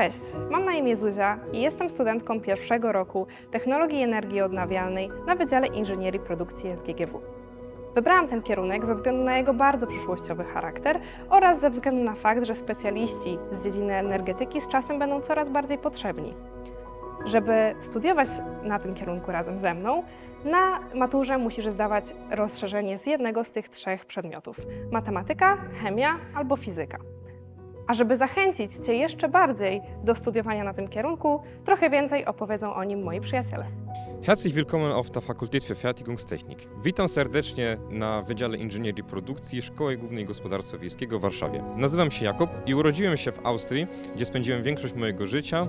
Cześć, mam na imię Zuzia i jestem studentką pierwszego roku Technologii Energii Odnawialnej na Wydziale Inżynierii Produkcji SGGW. Wybrałam ten kierunek ze względu na jego bardzo przyszłościowy charakter oraz ze względu na fakt, że specjaliści z dziedziny energetyki z czasem będą coraz bardziej potrzebni. Żeby studiować na tym kierunku razem ze mną, na maturze musisz zdawać rozszerzenie z jednego z tych trzech przedmiotów: matematyka, chemia albo fizyka. A żeby zachęcić Cię jeszcze bardziej do studiowania na tym kierunku, trochę więcej opowiedzą o nim moi przyjaciele. Herzlich willkommen auf der Fakultät für Fertigungstechnik. Witam serdecznie na Wydziale Inżynierii Produkcji Szkoły Głównej Gospodarstwa Wiejskiego w Warszawie. Nazywam się Jakub i urodziłem się w Austrii, gdzie spędziłem większość mojego życia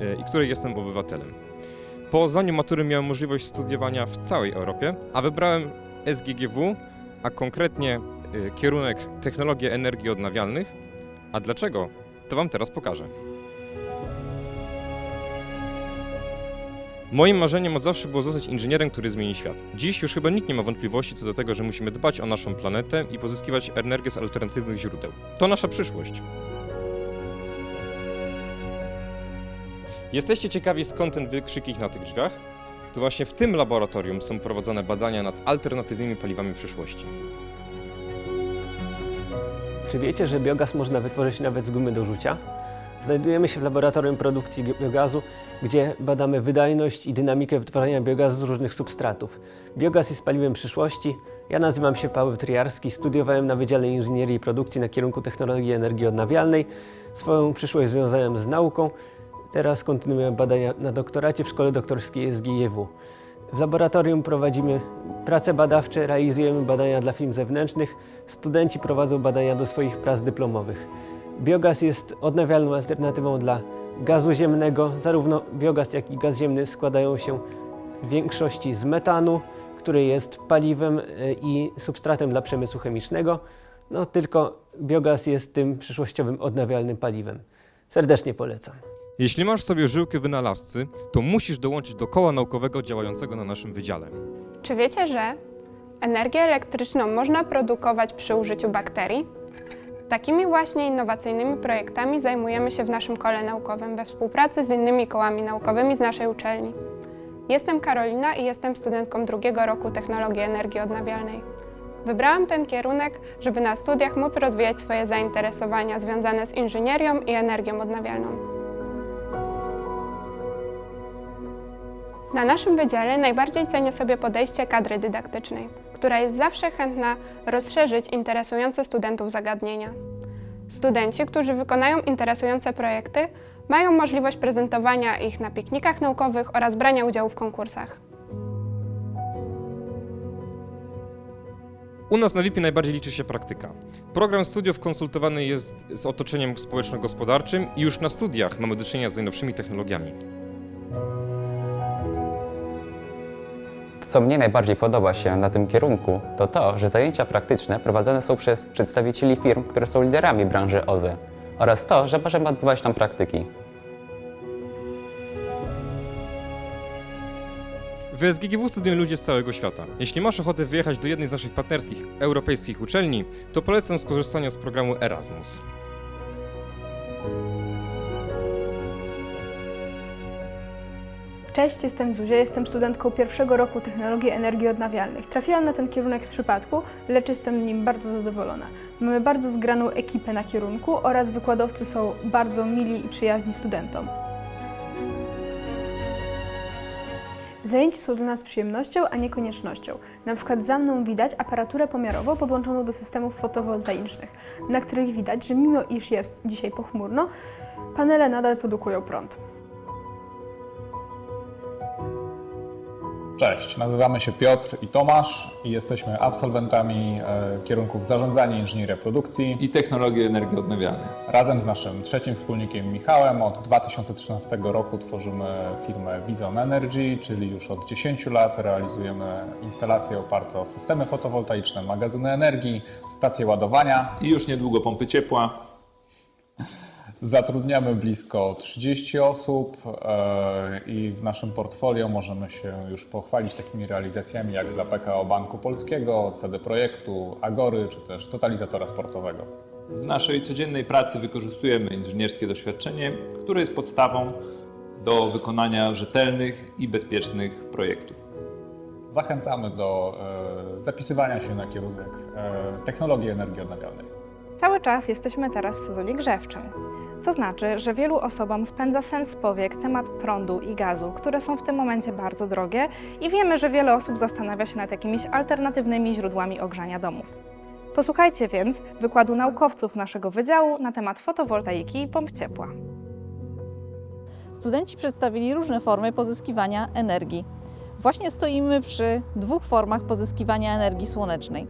e, i której jestem obywatelem. Po zdaniu matury miałem możliwość studiowania w całej Europie, a wybrałem SGGW, a konkretnie e, kierunek Technologie Energii Odnawialnych. A dlaczego? To Wam teraz pokażę. Moim marzeniem od zawsze było zostać inżynierem, który zmieni świat. Dziś już chyba nikt nie ma wątpliwości co do tego, że musimy dbać o naszą planetę i pozyskiwać energię z alternatywnych źródeł. To nasza przyszłość. Jesteście ciekawi skąd ten wykrzykik na tych drzwiach? To właśnie w tym laboratorium są prowadzone badania nad alternatywnymi paliwami przyszłości. Czy wiecie, że biogaz można wytworzyć nawet z gumy do rzucia? Znajdujemy się w laboratorium produkcji biogazu, gdzie badamy wydajność i dynamikę wytwarzania biogazu z różnych substratów. Biogaz jest paliwem przyszłości. Ja nazywam się Paweł Triarski, studiowałem na Wydziale Inżynierii i Produkcji na kierunku Technologii Energii Odnawialnej. Swoją przyszłość związałem z nauką. Teraz kontynuuję badania na doktoracie w Szkole Doktorskiej SGIW. W laboratorium prowadzimy prace badawcze, realizujemy badania dla firm zewnętrznych. Studenci prowadzą badania do swoich prac dyplomowych. Biogaz jest odnawialną alternatywą dla gazu ziemnego. Zarówno biogaz, jak i gaz ziemny składają się w większości z metanu, który jest paliwem e, i substratem dla przemysłu chemicznego. No tylko biogaz jest tym przyszłościowym odnawialnym paliwem. Serdecznie polecam. Jeśli masz w sobie żyłkę wynalazcy, to musisz dołączyć do koła naukowego działającego na naszym wydziale. Czy wiecie, że energię elektryczną można produkować przy użyciu bakterii? Takimi właśnie innowacyjnymi projektami zajmujemy się w naszym kole naukowym we współpracy z innymi kołami naukowymi z naszej uczelni. Jestem Karolina i jestem studentką drugiego roku Technologii Energii Odnawialnej. Wybrałam ten kierunek, żeby na studiach móc rozwijać swoje zainteresowania związane z inżynierią i energią odnawialną. Na naszym wydziale najbardziej cenię sobie podejście kadry dydaktycznej, która jest zawsze chętna rozszerzyć interesujące studentów zagadnienia. Studenci, którzy wykonają interesujące projekty, mają możliwość prezentowania ich na piknikach naukowych oraz brania udziału w konkursach. U nas na WIP najbardziej liczy się praktyka. Program studiów konsultowany jest z otoczeniem społeczno-gospodarczym i już na studiach mamy do czynienia z najnowszymi technologiami. Co mnie najbardziej podoba się na tym kierunku, to to, że zajęcia praktyczne prowadzone są przez przedstawicieli firm, które są liderami branży OZE oraz to, że możemy odbywać tam praktyki. W SGGW studiują ludzie z całego świata. Jeśli masz ochotę wyjechać do jednej z naszych partnerskich europejskich uczelni, to polecam skorzystania z programu Erasmus. Cześć, jestem Zuzia, jestem studentką pierwszego roku Technologii Energii Odnawialnych. Trafiłam na ten kierunek z przypadku, lecz jestem nim bardzo zadowolona. Mamy bardzo zgraną ekipę na kierunku oraz wykładowcy są bardzo mili i przyjaźni studentom. Zajęcia są dla nas przyjemnością, a nie koniecznością. Na przykład za mną widać aparaturę pomiarową podłączoną do systemów fotowoltaicznych, na których widać, że mimo iż jest dzisiaj pochmurno, panele nadal produkują prąd. Cześć, nazywamy się Piotr i Tomasz i jesteśmy absolwentami e, kierunków zarządzania inżynieria produkcji. i technologie energii odnawialnej. Razem z naszym trzecim wspólnikiem Michałem od 2013 roku tworzymy firmę Bizon Energy, czyli już od 10 lat realizujemy instalacje oparte o systemy fotowoltaiczne, magazyny energii, stacje ładowania. I już niedługo pompy ciepła. Zatrudniamy blisko 30 osób e, i w naszym portfolio możemy się już pochwalić takimi realizacjami jak dla PKO Banku Polskiego, CD Projektu, Agory czy też Totalizatora Sportowego. W naszej codziennej pracy wykorzystujemy inżynierskie doświadczenie, które jest podstawą do wykonania rzetelnych i bezpiecznych projektów. Zachęcamy do e, zapisywania się na kierunek e, technologii energii odnawialnej. Cały czas jesteśmy teraz w sezonie grzewczym, co znaczy, że wielu osobom spędza sens powiek temat prądu i gazu, które są w tym momencie bardzo drogie i wiemy, że wiele osób zastanawia się nad jakimiś alternatywnymi źródłami ogrzania domów. Posłuchajcie więc wykładu naukowców naszego wydziału na temat fotowoltaiki i pomp ciepła. Studenci przedstawili różne formy pozyskiwania energii. Właśnie stoimy przy dwóch formach pozyskiwania energii słonecznej.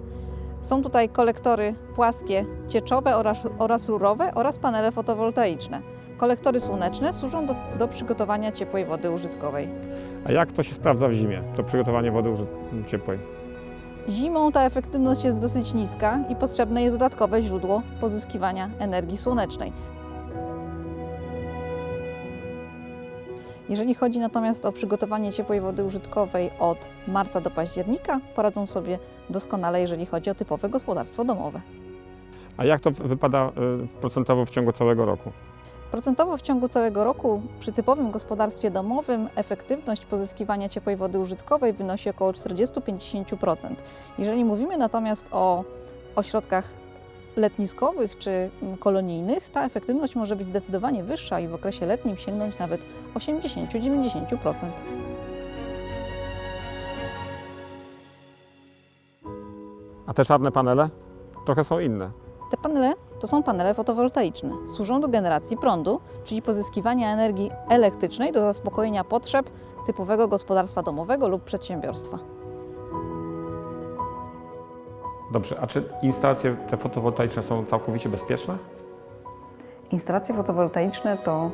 Są tutaj kolektory płaskie, cieczowe oraz, oraz rurowe oraz panele fotowoltaiczne. Kolektory słoneczne służą do, do przygotowania ciepłej wody użytkowej. A jak to się sprawdza w zimie, to przygotowanie wody ciepłej? Zimą ta efektywność jest dosyć niska i potrzebne jest dodatkowe źródło pozyskiwania energii słonecznej. Jeżeli chodzi natomiast o przygotowanie ciepłej wody użytkowej od marca do października, poradzą sobie doskonale, jeżeli chodzi o typowe gospodarstwo domowe. A jak to wypada y, procentowo w ciągu całego roku? Procentowo w ciągu całego roku przy typowym gospodarstwie domowym efektywność pozyskiwania ciepłej wody użytkowej wynosi około 40-50%. Jeżeli mówimy natomiast o ośrodkach letniskowych czy mm, kolonijnych, ta efektywność może być zdecydowanie wyższa i w okresie letnim sięgnąć nawet 80-90%. A te czarne panele trochę są inne. Te panele to są panele fotowoltaiczne. Służą do generacji prądu, czyli pozyskiwania energii elektrycznej do zaspokojenia potrzeb typowego gospodarstwa domowego lub przedsiębiorstwa. Dobrze, a czy instalacje te fotowoltaiczne są całkowicie bezpieczne? Instalacje fotowoltaiczne to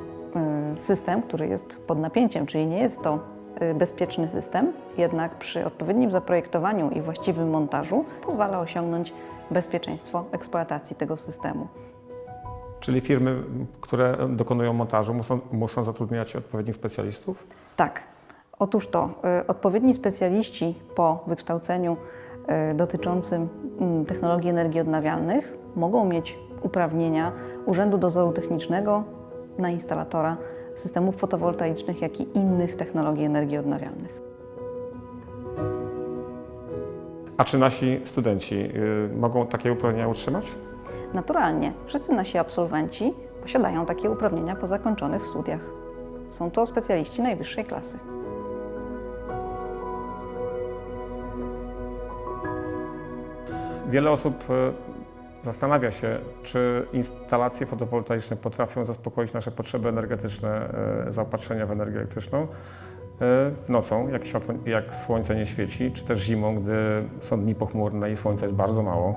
y, system, który jest pod napięciem, czyli nie jest to y, bezpieczny system, jednak przy odpowiednim zaprojektowaniu i właściwym montażu pozwala osiągnąć bezpieczeństwo eksploatacji tego systemu. Czyli firmy, które dokonują montażu, muszą, muszą zatrudniać odpowiednich specjalistów? Tak. Otóż to, y, odpowiedni specjaliści po wykształceniu dotyczącym mm, technologii energii odnawialnych mogą mieć uprawnienia Urzędu Dozoru Technicznego na instalatora systemów fotowoltaicznych, jak i innych technologii energii odnawialnych. A czy nasi studenci y, mogą takie uprawnienia utrzymać? Naturalnie, wszyscy nasi absolwenci posiadają takie uprawnienia po zakończonych studiach. Są to specjaliści najwyższej klasy. Wiele osób y, zastanawia się, czy instalacje fotowoltaiczne potrafią zaspokoić nasze potrzeby energetyczne, y, zaopatrzenia w energię elektryczną y, nocą, jak, światło, jak słońce nie świeci, czy też zimą, gdy są dni pochmurne i słońca jest bardzo mało.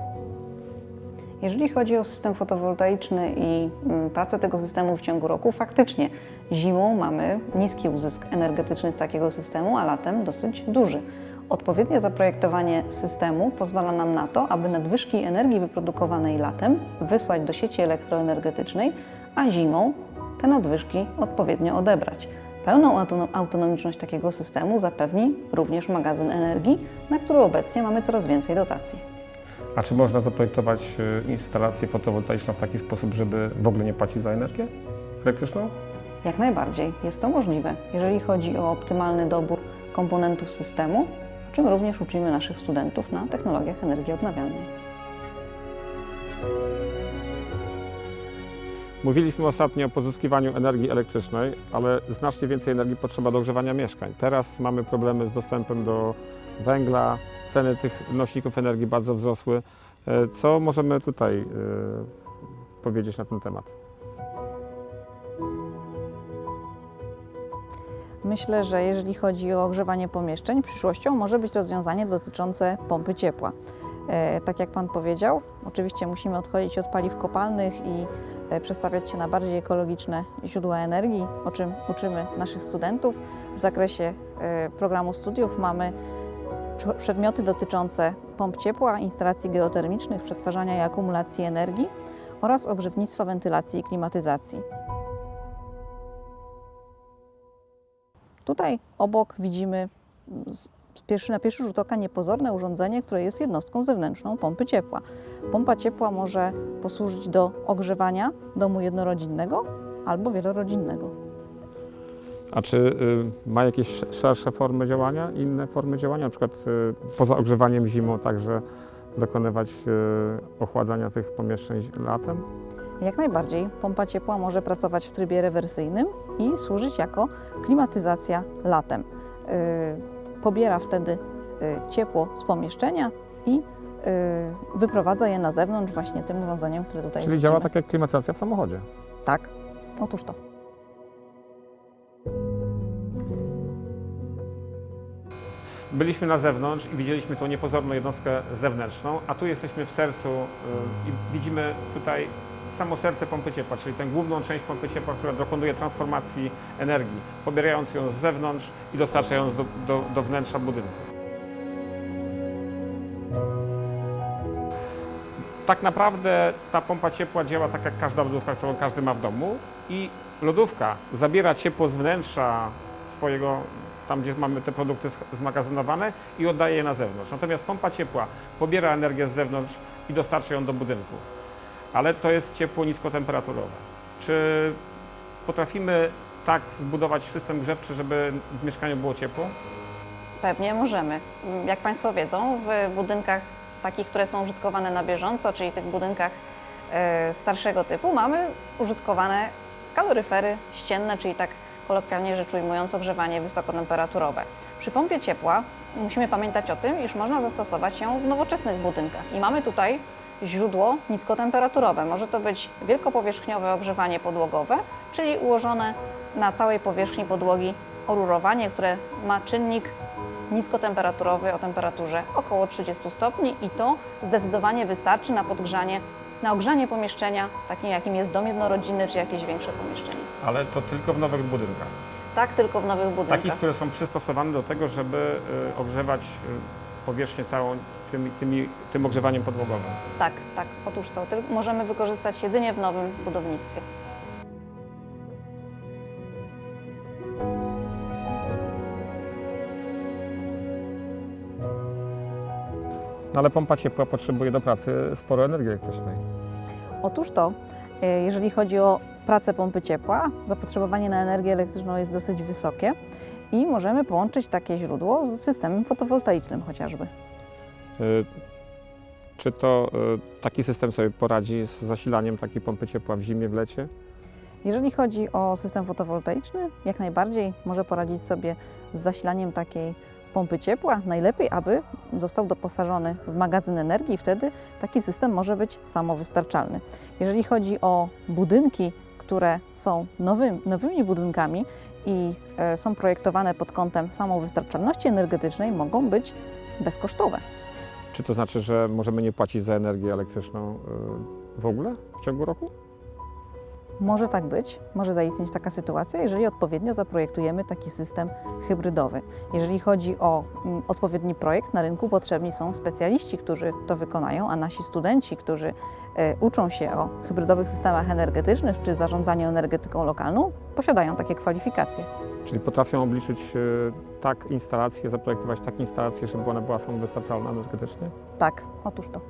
Jeżeli chodzi o system fotowoltaiczny i mm, pracę tego systemu w ciągu roku, faktycznie zimą mamy niski uzysk energetyczny z takiego systemu, a latem dosyć duży. Odpowiednie zaprojektowanie systemu pozwala nam na to, aby nadwyżki energii wyprodukowanej latem wysłać do sieci elektroenergetycznej, a zimą te nadwyżki odpowiednio odebrać. Pełną autono- autonomiczność takiego systemu zapewni również magazyn energii, na który obecnie mamy coraz więcej dotacji. A czy można zaprojektować y, instalację fotowoltaiczną w taki sposób, żeby w ogóle nie płacić za energię elektryczną? Jak najbardziej jest to możliwe, jeżeli chodzi o optymalny dobór komponentów systemu, czym również uczymy naszych studentów na technologiach energii odnawialnej. Mówiliśmy ostatnio o pozyskiwaniu energii elektrycznej, ale znacznie więcej energii potrzeba do ogrzewania mieszkań. Teraz mamy problemy z dostępem do węgla, ceny tych nośników energii bardzo wzrosły. E, Co możemy tutaj e, powiedzieć na ten temat? Myślę, że jeżeli chodzi o ogrzewanie pomieszczeń, przyszłością może być rozwiązanie dotyczące pompy ciepła. E, tak jak Pan powiedział, oczywiście musimy odchodzić od paliw kopalnych i e, przestawiać się na bardziej ekologiczne źródła energii, o czym uczymy naszych studentów. W zakresie e, programu studiów mamy pr- przedmioty dotyczące pomp ciepła, instalacji geotermicznych, przetwarzania i akumulacji energii oraz ogrzewnictwa, wentylacji i klimatyzacji. Tutaj obok widzimy na pierwszy rzut oka niepozorne urządzenie, które jest jednostką zewnętrzną pompy ciepła. Pompa ciepła może posłużyć do ogrzewania domu jednorodzinnego albo wielorodzinnego. A czy y, ma jakieś szersze formy działania, inne formy działania, na przykład y, poza ogrzewaniem zimą także dokonywać y, ochładzania tych pomieszczeń latem? Jak najbardziej pompa ciepła może pracować w trybie rewersyjnym i służyć jako klimatyzacja latem. Yy, Pobiera wtedy yy, ciepło z pomieszczenia i yy, wyprowadza je na zewnątrz właśnie tym urządzeniem, które tutaj Czyli widzimy. działa tak jak klimatyzacja w samochodzie. Tak, otóż to. Byliśmy na zewnątrz i widzieliśmy tą niepozorną jednostkę zewnętrzną, a tu jesteśmy w sercu y, i widzimy tutaj samo serce pompy ciepła, czyli tę główną część pompy ciepła, która dokonuje transformacji energii, pobierając ją z zewnątrz i dostarczając do, do, do wnętrza budynku. Tak naprawdę ta pompa ciepła działa tak jak każda lodówka, którą każdy ma w domu i lodówka zabiera ciepło z wnętrza swojego, tam gdzie mamy te produkty zmagazynowane i oddaje je na zewnątrz. Natomiast pompa ciepła pobiera energię z zewnątrz i dostarcza ją do budynku. Ale to jest ciepło niskotemperaturowe. Czy potrafimy tak zbudować system grzewczy, żeby w mieszkaniu było ciepło? Pewnie możemy. Jak Państwo wiedzą, w budynkach takich, które są użytkowane na bieżąco, czyli tych budynkach e, starszego typu, mamy użytkowane kaloryfery ścienne, czyli tak kolokwialnie rzecz ujmując ogrzewanie wysokotemperaturowe. Przy pompie ciepła musimy pamiętać o tym, iż można zastosować ją w nowoczesnych budynkach. I mamy tutaj źródło niskotemperaturowe. Może to być wielkopowierzchniowe ogrzewanie podłogowe, czyli ułożone na całej powierzchni podłogi orurowanie, które ma czynnik niskotemperaturowy o temperaturze około 30 stopni i to zdecydowanie wystarczy na podgrzanie, na ogrzanie pomieszczenia, takim jakim jest dom jednorodzinny czy jakieś większe pomieszczenie. Ale to tylko w nowych budynkach. Tak tylko w nowych Takich, budynkach. które są przystosowane do tego, żeby y, ogrzewać y, powierzchnię całą tymi, tymi, tym ogrzewaniem podłogowym. Tak, tak. Otóż to tyl- możemy wykorzystać jedynie w nowym budownictwie. No ale pompa ciepła potrzebuje do pracy sporo energii elektrycznej. Otóż to, e, jeżeli chodzi o pracę pompy ciepła, zapotrzebowanie na energię elektryczną jest dosyć wysokie i możemy połączyć takie źródło z systemem fotowoltaicznym chociażby. Y, Czy to y, taki system sobie poradzi z zasilaniem takiej pompy ciepła w zimie, w lecie? Jeżeli chodzi o system fotowoltaiczny, jak najbardziej może poradzić sobie z zasilaniem takiej pompy ciepła. Najlepiej, aby został doposażony w magazyn energii wtedy taki system może być samowystarczalny. Jeżeli chodzi o budynki, które są nowym, nowymi budynkami i e, są projektowane pod kątem samowystarczalności energetycznej, mogą być bezkosztowe. Czy to znaczy, że możemy nie płacić za energię elektryczną y, w ogóle w ciągu roku? Może tak być, może zaistnieć taka sytuacja, jeżeli odpowiednio zaprojektujemy taki system hybrydowy. Jeżeli chodzi o mm, odpowiedni projekt, na rynku potrzebni są specjaliści, którzy to wykonają, a nasi studenci, którzy e, uczą się o hybrydowych systemach energetycznych czy zarządzaniu energetyką lokalną, posiadają takie kwalifikacje. Czyli potrafią obliczyć y, tak instalację, zaprojektować tak instalację, żeby ona była samowystarczalna energetycznie? Tak, otóż to.